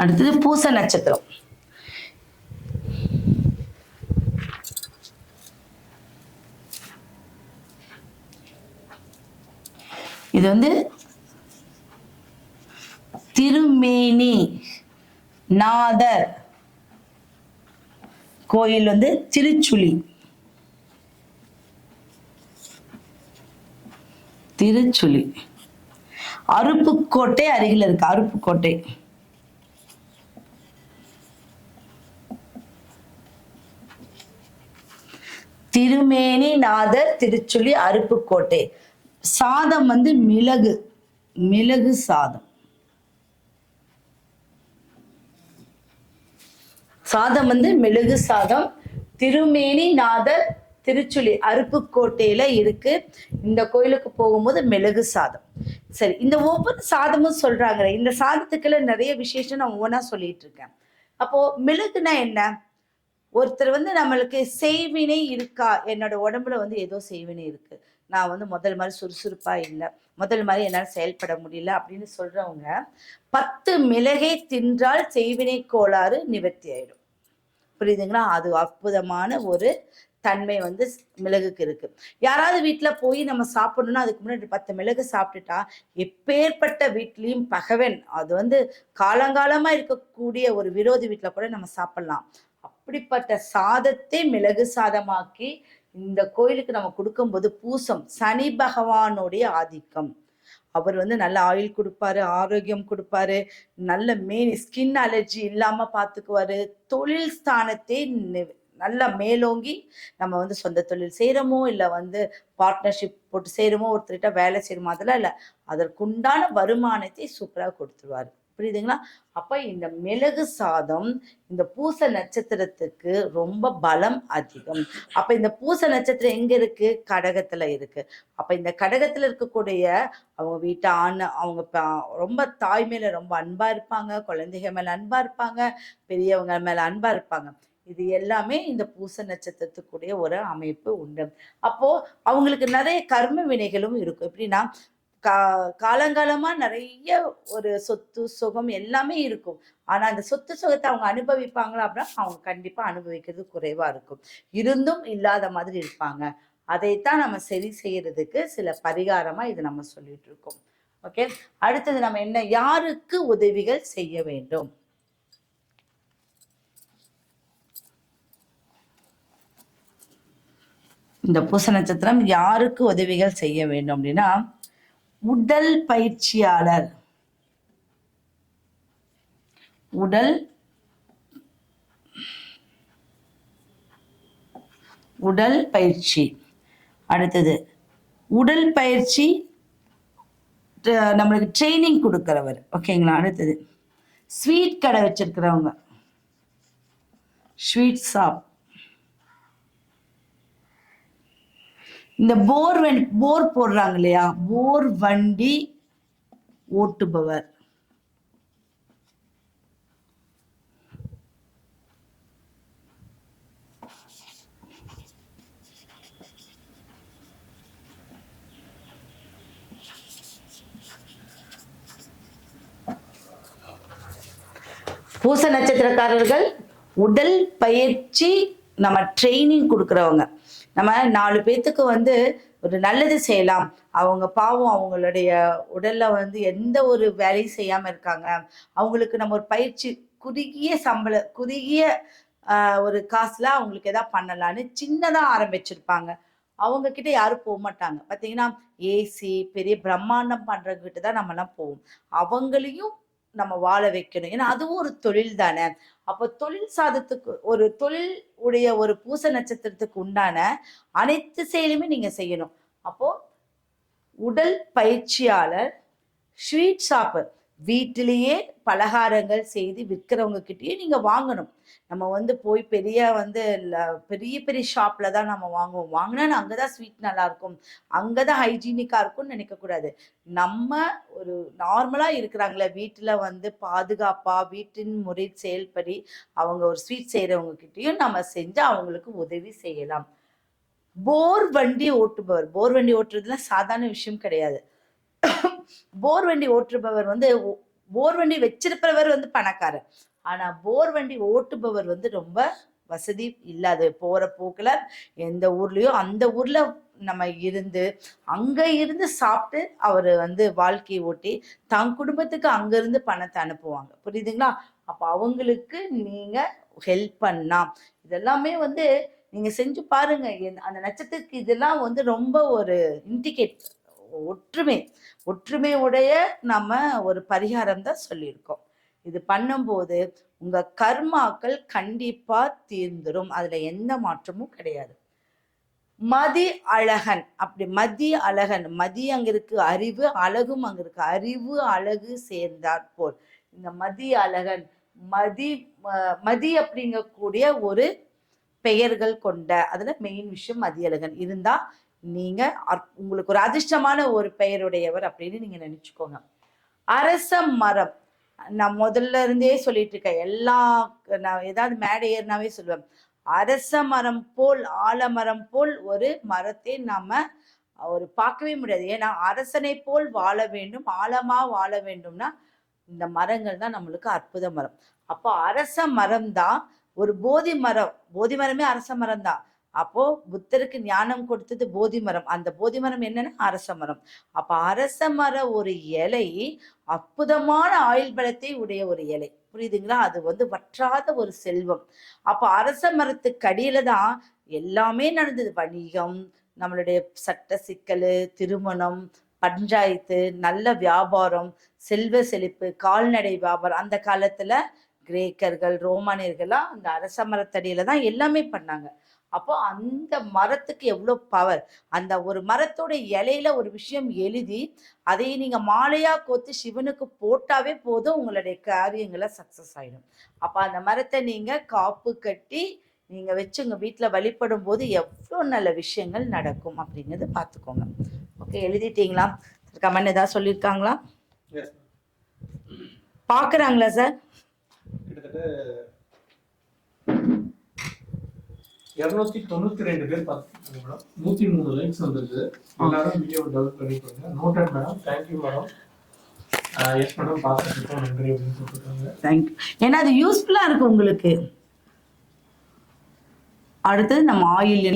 அடுத்தது பூச நட்சத்திரம். இது வந்து திருமேனி நாதர் கோயில் வந்து திருச்சுழி. திருச்சுழி. அருப்புக்கோட்டை அருகில் இருக்கு அருப்புக்கோட்டை. திருமேனி நாதர் திருச்சுழி அருப்புக்கோட்டை. சாதம் வந்து மிளகு. மிளகு சாதம். சாதம் வந்து மெழுகு சாதம். திருமேனி நாதர் திருச்சுழி அருப்புக்கோட்டையில இருக்கு. இந்த கோயிலுக்கு போகும்போது மெழுகு சாதம். சரி இந்த ஒவ்வொரு சாதமும் சொல்றாங்க. இந்த சாதத்துக்குள்ள நிறைய விசேஷம் நான் ஒவ்வொன்றா சொல்லிட்டு இருக்கேன். அப்போ மிளகுனா என்ன? ஒருத்தர் வந்து நம்மளுக்கு செய்வினை இருக்கா? என்னோட உடம்புல வந்து ஏதோ செய்வினை இருக்கு. நான் வந்து முதல் மாதிரி சுறுசுறுப்பா இல்லை. முதல் மாதிரி என்னால் செயல்பட முடியல அப்படின்னு சொல்றவங்க பத்து மிளகை தின்றால் செய்வினை கோளாறு நிவர்த்தி ஆயிடும். புரியுதுங்களா? அது அற்புதமான ஒரு தன்மை வந்து மிளகுக்கு இருக்கு. யாராவது வீட்டுல போய் நம்ம சாப்பிடணும்னா அதுக்கு முன்னாடி பத்து மிளகு சாப்பிட்டுட்டா எப்பேற்பட்ட வீட்லயும் பகவன் அது வந்து காலங்காலமா இருக்கக்கூடிய ஒரு விரோதி வீட்டுல கூட நம்ம சாப்பிடலாம். அப்படிப்பட்ட சாதத்தை மிளகு சாதமாக்கி இந்த கோயிலுக்கு நம்ம கொடுக்கும்போது பூசம் சனி பகவானுடைய ஆதிக்கம். அவர் வந்து நல்ல ஆயில் கொடுப்பாரு ஆரோக்கியம் கொடுப்பாரு நல்ல மெயின் ஸ்கின் அலர்ஜி இல்லாம பாத்துக்குவாரு தொழில் ஸ்தானத்தை நல்லா மேலோங்கி நம்ம வந்து சொந்த தொழில் செய்கிறோமோ இல்லை வந்து பார்ட்னர்ஷிப் போட்டு செய்கிறோமோ ஒருத்தர்கிட்ட வேலை செய்கிறோமோ அதெல்லாம் இல்லை. அதற்குண்டான வருமானத்தை சூப்பராக கொடுத்துருவார். புரியுதுங்களா? அப்ப இந்த மிளகு சாதம் இந்த பூச நட்சத்திரத்துக்கு ரொம்ப பலம் அதிகம். அப்ப இந்த பூச நட்சத்திரம் எங்க இருக்கு? கடகத்துல இருக்கு. அப்ப இந்த கடகத்துல இருக்கக்கூடிய அவங்க வீட்டு ஆண் அவங்க ரொம்ப தாய் மேல ரொம்ப அன்பா இருப்பாங்க குழந்தைங்க மேல அன்பா இருப்பாங்க பெரியவங்க மேல அன்பா இருப்பாங்க. இது எல்லாமே இந்த பூச நட்சத்திரத்துக்குடைய ஒரு அமைப்பு உண்டு. அப்போ அவங்களுக்கு நிறைய கர்ம வினைகளும் இருக்கும். எப்படின்னா கா காலங்காலமா நிறைய ஒரு சொத்து சுகம் எல்லாமே இருக்கும். ஆனா அந்த சொத்து சுகத்தை அவங்க அனுபவிப்பாங்களா அப்படின்னா அவங்க கண்டிப்பா அனுபவிக்கிறது குறைவா இருக்கும். இருந்தும் இல்லாத மாதிரி இருப்பாங்க. அதைத்தான் நம்ம சரி செய்யறதுக்கு சில பரிகாரமா இது நம்ம சொல்லிட்டு இருக்கோம். ஓகே? அடுத்தது நம்ம என்ன? யாருக்கு உதவிகள் செய்ய வேண்டும்? இந்த பூச நட்சத்திரம் யாருக்கு உதவிகள் செய்ய வேண்டும் அப்படின்னா உடல் பயிற்சியாளர். உடல் உடல் பயிற்சி. அடுத்தது உடல் பயிற்சி நம்மளுக்கு ட்ரைனிங் கொடுக்குறவர். ஓகேங்களா அடுத்தது ஸ்வீட் கடை வச்சிருக்கிறவங்க. ஸ்வீட் ஷாப் இந்த போர் வண்டி போர் போடுறாங்க இல்லையா போர் வண்டி ஓட்டுபவர். பூச நட்சத்திரக்காரர்கள் உடல் பயிற்சி நம்ம ட்ரைனிங் கொடுக்குறவங்க. நம்ம நாலு பேத்துக்கு வந்து ஒரு நல்லது செய்யலாம். அவங்க பாவம் அவங்களுடைய உடல்ல வந்து எந்த ஒரு வேலையும் செய்யாம இருக்காங்க. அவங்களுக்கு நம்ம ஒரு பயிற்சி குறுகிய சம்பள குறுகிய ஒரு காசுல அவங்களுக்கு எதாவது பண்ணலான்னு சின்னதா ஆரம்பிச்சிருப்பாங்க. அவங்க கிட்ட யாரும் போக மாட்டாங்க. பாத்தீங்கன்னா ஏசி பெரிய பிரம்மாண்டம் பண்றவங்க தான் நம்மலாம் போவோம். அவங்களையும் நம்ம வாழ வைக்கணும். ஏன்னா அதுவும் ஒரு தொழில் தானே. அப்போ தொழில் சாதத்துக்கு ஒரு தொழில் உடைய ஒரு பூச நட்சத்திரத்துக்கு உண்டான அனைத்து செயலுமே நீங்கள் செய்யணும். அப்போ உடல் பயிற்சியாளர் ஸ்வீட் ஷாப்பர் வீட்டிலேயே பலகாரங்கள் செய்து விற்கிறவங்க கிட்டேயே நீங்கள் வாங்கணும். நம்ம வந்து போய் பெரிய வந்து பெரிய பெரிய ஷாப்பில் தான் நம்ம வாங்குவோம். வாங்கினா அங்கதான் ஸ்வீட் நல்லாயிருக்கும். அங்கே தான் ஹைஜீனிக்காக இருக்கும்னு நினைக்கக்கூடாது நம்ம ஒரு நார்மலாக இருக்கிறாங்களே வீட்டில் வந்து பாதுகாப்பாக வீட்டின் முறை செயல்படி அவங்க ஒரு ஸ்வீட் செய்கிறவங்க கிட்டேயும் நம்ம செஞ்சு அவங்களுக்கு உதவி செய்யலாம். போர் வண்டி ஓட்டுபவர். போர் வண்டி ஓட்டுறதுலாம் சாதாரண விஷயம் கிடையாது. போர் வண்டி ஓட்டுபவர் வந்து போர் வண்டி வச்சிருப்பவர் வந்து பணக்காரர். ஆனா போர் வண்டி ஓட்டுபவர் வந்து ரொம்ப வசதி இல்லாது போற போக்குல எந்த ஊர்லயோ அந்த ஊர்ல நம்ம இருந்து அங்க இருந்து சாப்பிட்டு அவர் வந்து வாழ்க்கையை ஓட்டி தன் குடும்பத்துக்கு அங்க இருந்து பணத்தை அனுப்புவாங்க. புரியுதுங்களா? அப்ப அவங்களுக்கு நீங்க ஹெல்ப் பண்ணலாம் இதெல்லாமே வந்து நீங்க செஞ்சு பாருங்க. அந்த நட்சத்திரத்துக்கு இதெல்லாம் வந்து ரொம்ப ஒரு இண்டிகேட் ஒற்றுமை ஒற்றுமை உடைய நம்ம ஒரு பரிகாரம் தான் சொல்லியிருக்கோம். இது பண்ணும்போது உங்க கர்மாக்கள் கண்டிப்பா தீர்ந்துடும் அதுல எந்த மாற்றமும் கிடையாது. மதி அழகன் அப்படி மதி அழகன் மதி அங்க இருக்கு அறிவு அழகும் அங்க இருக்கு அறிவு அழகு சேர்ந்தாற் போல். இந்த மதி அழகன் மதி மதி அப்படிங்கக்கூடிய ஒரு பெயர்கள் கொண்ட அதுல மெயின் விஷயம் மதியழகன் இருந்தா நீங்க உங்களுக்கு ஒரு அதிர்ஷ்டமான ஒரு பெயருடையவர் அப்படின்னு நீங்க நினைச்சுக்கோங்க. அரச மரம். நான் முதல்ல இருந்தே சொல்லிட்டு இருக்கேன். எல்லா நான் ஏதாவது மேடை ஏறினாவே சொல்லுவேன். அரச மரம் போல் ஆலமரம் போல் ஒரு மரத்தை நாம ஒரு பார்க்கவே முடியாது. ஏன்னா அரசனை போல் வாழ வேண்டும் ஆழமா வாழ வேண்டும்னா இந்த மரங்கள் தான் நம்மளுக்கு அற்புத மரம். அப்போ அரச மரம் தான் ஒரு போதி மரம். போதி மரமே அரச மரம் தான் அப்போ புத்தருக்கு ஞானம் கொடுத்தது போதி மரம் அந்த போதி மரம் என்னன்னா? அரச மரம். அப்ப அரச மர ஒரு இலை அற்புதமான ஆயுள் பலத்தை உடைய ஒரு இலை. புரியுதுங்களா? அது வந்து வற்றாத ஒரு செல்வம். அப்ப அரச மரத்துக்கு அடியில தான் எல்லாமே நடந்தது. வணிகம் நம்மளுடைய சட்ட சிக்கல் திருமணம் பஞ்சாயத்து நல்ல வியாபாரம் செல்வ செழிப்பு கால்நடை வியாபாரம். அந்த காலத்துல கிரேக்கர்கள் ரோமானியர்கள்லாம் அந்த அரச மரத்தடியில தான் எல்லாமே பண்ணாங்க. அப்போ அந்த மரத்துக்கு எவ்வளோ பவர் அந்த ஒரு மரத்தோட இலையில ஒரு விஷயம் எழுதி அதை நீங்க மாலையா கோத்து சிவனுக்கு போட்டாவே போதும் உங்களுடைய காரியங்களை சக்சஸ் ஆயிடும். அப்ப அந்த மரத்தை நீங்க காப்பு கட்டி நீங்க வச்சு உங்க வீட்டுல வழிபடும் போது எவ்வளோ நல்ல விஷயங்கள் நடக்கும் அப்படிங்கறத பார்த்துக்கோங்க. ஓகே எழுதிட்டீங்களா? கமெண்ட் ஏதாவது சொல்லியிருக்காங்களா. பார்க்குறாங்களா சார் இருநூத்தி தொண்ணூத்தி ரெண்டு பேர் பார்த்துருக்காங்க மேடம் நூத்தி மூணு லைக்ஸ் வந்திருக்கு எல்லாரும் வீடியோ டெவலப் பண்ணி கொடுங்க noted madam thank you madam. Yes madam. பார்த்துருக்கோம் நன்றி அப்படின்னு சொல்லிருக்காங்க. தேங்க்யூ ஏன்னா அது யூஸ்ஃபுல்லாக இருக்கு உங்களுக்கு. அடுத்தது நம்ம ஆயில்